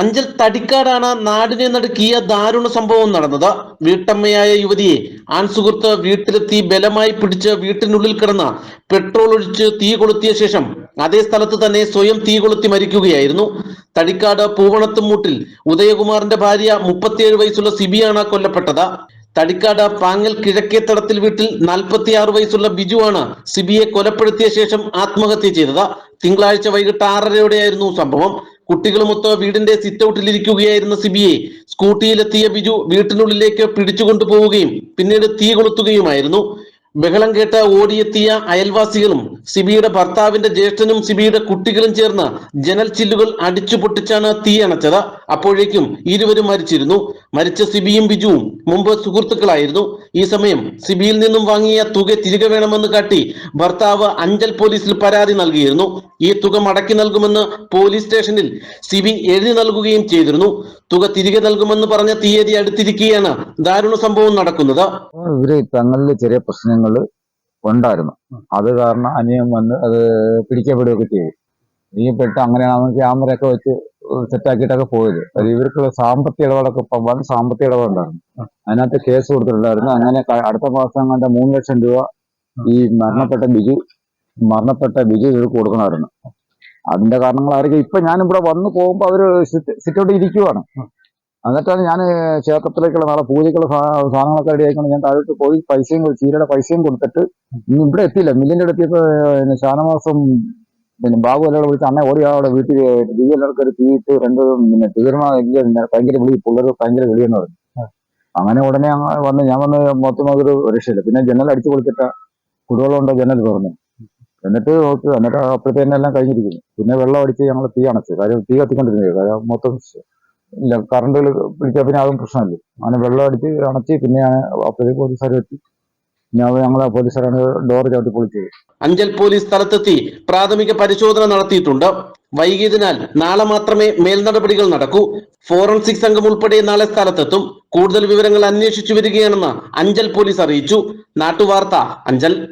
അഞ്ചൽ തടിക്കാടാണ് നാടിനെ നടുക്കിയ ദാരുണ സംഭവം നടന്നത്. വീട്ടമ്മയായ യുവതിയെ ആൺസുഹൃത്ത് വീട്ടിലെത്തി ബലമായി പിടിച്ച് വീട്ടിനുള്ളിൽ കിടന്ന പെട്രോൾ ഒഴിച്ച് തീ കൊളുത്തിയ ശേഷം അതേ സ്ഥലത്ത് തന്നെ സ്വയം തീ കൊളുത്തി മരിക്കുകയായിരുന്നു. തടിക്കാട് പൂവണത്തുമൂട്ടിൽ ഉദയകുമാറിന്റെ ഭാര്യ മുപ്പത്തിയേഴ് വയസ്സുള്ള സിബിയാണ് കൊല്ലപ്പെട്ടത്. തടിക്കാട് പാങ്ങൽ കിഴക്കേ തടത്തിൽ വീട്ടിൽ നാൽപ്പത്തിയാറ് വയസ്സുള്ള ബിജുവാണ് സിബിയെ കൊലപ്പെടുത്തിയ ശേഷം ആത്മഹത്യ ചെയ്തത്. തിങ്കളാഴ്ച വൈകിട്ട് ആറരയോടെയായിരുന്നു സംഭവം. കുട്ടികളുമൊത്ത് വീടിന്റെ സിറ്റ് ഔട്ടിലിരിക്കുകയായിരുന്ന സിബിയെ സ്കൂട്ടിയിലെത്തിയ ബിജു വീട്ടിനുള്ളിലേക്ക് പിടിച്ചുകൊണ്ടുപോവുകയും പിന്നീട് തീ കൊളുത്തുകയുമായിരുന്നു. ബഹളം കേട്ട് ഓടിയെത്തിയ അയൽവാസികളും സിബിയുടെ ഭർത്താവിന്റെ ജ്യേഷ്ഠനും സിബിയുടെ കുട്ടികളും ചേർന്ന് ജനൽ ചില്ലുകൾ അടിച്ചു പൊട്ടിച്ചാണ് തീ അണച്ചത്. അപ്പോഴേക്കും ഇരുവരും മരിച്ചിരുന്നു. മരിച്ച സിബിയും ബിജുവും മുമ്പ് സുഹൃത്തുക്കളായിരുന്നു. ഈ സമയം സിബിയിൽ നിന്നും വാങ്ങിയ തുക തിരികെ വേണമെന്ന് കാട്ടി ഭർത്താവ് അഞ്ചൽ പോലീസിൽ പരാതി നൽകിയിരുന്നു. ഈ തുക മടക്കി നൽകുമെന്ന് പോലീസ് സ്റ്റേഷനിൽ സിബി എഴുതി നൽകുകയും ചെയ്തിരുന്നു. തുക തിരികെ നൽകുമെന്ന് പറഞ്ഞ തീയതി അടുത്തിരിക്കുകയാണ് ദാരുണ സംഭവം നടക്കുന്നത്. ഇവർ തങ്ങളിൽ ചെറിയ പ്രശ്നങ്ങൾ ഉണ്ടായിരുന്നു. അത് കാരണം അനിയൻ വന്ന് അത് പിടിക്കപ്പെടുകയൊക്കെ ചെയ്തു. പിടിക്കപ്പെട്ട് അങ്ങനെയാണ് ക്യാമറ ഒക്കെ വെച്ച് സെറ്റാക്കിയിട്ടൊക്കെ പോയത്. അത് ഇവർക്കുള്ള സാമ്പത്തിക ഇടപാടൊക്കെ ഇപ്പം വൻ സാമ്പത്തിക ഇടപാടുണ്ടായിരുന്നു. അതിനകത്ത് കേസ് കൊടുത്തിട്ടുണ്ടായിരുന്നു. അങ്ങനെ അടുത്ത മാസം കണ്ട മൂന്ന് ലക്ഷം രൂപ ഈ മരണപ്പെട്ട ബിജു മരണപ്പെട്ട ബിജു ഇവർക്ക് കൊടുക്കണമായിരുന്നു. അതിന്റെ കാരണങ്ങൾ ആയിരിക്കും ഇപ്പൊ ഞാനിവിടെ വന്ന് പോകുമ്പോൾ അവർ സിറ്റൗട്ട് ഇരിക്കുവാണ്. എന്നിട്ടാണ് ഞാൻ ക്ഷേത്രത്തിലേക്കുള്ള നാളെ പൂജയ്ക്കുള്ള സാധനങ്ങളൊക്കെ റെഡി ആയിക്കൊണ്ട് ഞാൻ താഴോട്ട് പോയി പൈസയും ചീരയുടെ പൈസയും കൊടുത്തിട്ട് ഇന്ന് ഇവിടെ എത്തിയില്ല. മില്ലിന്റെ അടുത്ത് ഷാനവാസം പിന്നെ ബാബു എല്ലാം വിളിച്ച് അന്നെ ഓടി അവിടെ വീട്ടിൽ ദിവ്യ എല്ലാവർക്കും ഒരു തീയിട്ട് രണ്ട് പിന്നെ തീർന്ന ഭയങ്കര വിളി പിള്ളേർ ഭയങ്കര വിളിയെന്ന് പറഞ്ഞു. അങ്ങനെ ഉടനെ വന്ന് ഞാൻ വന്ന് മൊത്തം അതൊരു രക്ഷയില്ല. പിന്നെ ജനൽ അടിച്ചു കൊടുത്തിട്ട കുടിവെള്ളം ഉണ്ടോ ജനൽ തുറന്നു. എന്നിട്ട് നോക്കി എന്നിട്ട് അപ്പോഴത്തേനെ എല്ലാം കഴിഞ്ഞിരിക്കുന്നു. പിന്നെ വെള്ളം അടിച്ച് ഞങ്ങൾ തീ അണച്ചു. കാര്യം തീ കത്തിക്കൊണ്ടിരുന്നത്. കാര്യം മൊത്തം ഇല്ല കറണ്ട് പിടിച്ചാൽ പിന്നെ അതും പ്രശ്നമില്ല. അങ്ങനെ വെള്ളം അടിച്ച് അണച്ച് പിന്നെ സാരി പോലീസുകാർ ഞാൻ പോലീസുകാരാണ് ഡോർ ചവിട്ടി പൊളിച്ചത്. അഞ്ചൽ പോലീസ് സ്ഥലത്തെത്തി പ്രാഥമിക പരിശോധന നടത്തിയിട്ടുണ്ട്. വൈകിയതിനാൽ നാളെ മാത്രമേ മേൽനടപടികൾ നടക്കൂ. ഫോറൻസിക് സംഘം ഉൾപ്പെടെ നാളെ സ്ഥലത്തെത്തും. കൂടുതൽ വിവരങ്ങൾ അന്വേഷിച്ചു വരികയാണെന്ന് അഞ്ചൽ പോലീസ് അറിയിച്ചു. നാട്ടുവാർത്ത അഞ്ചൽ.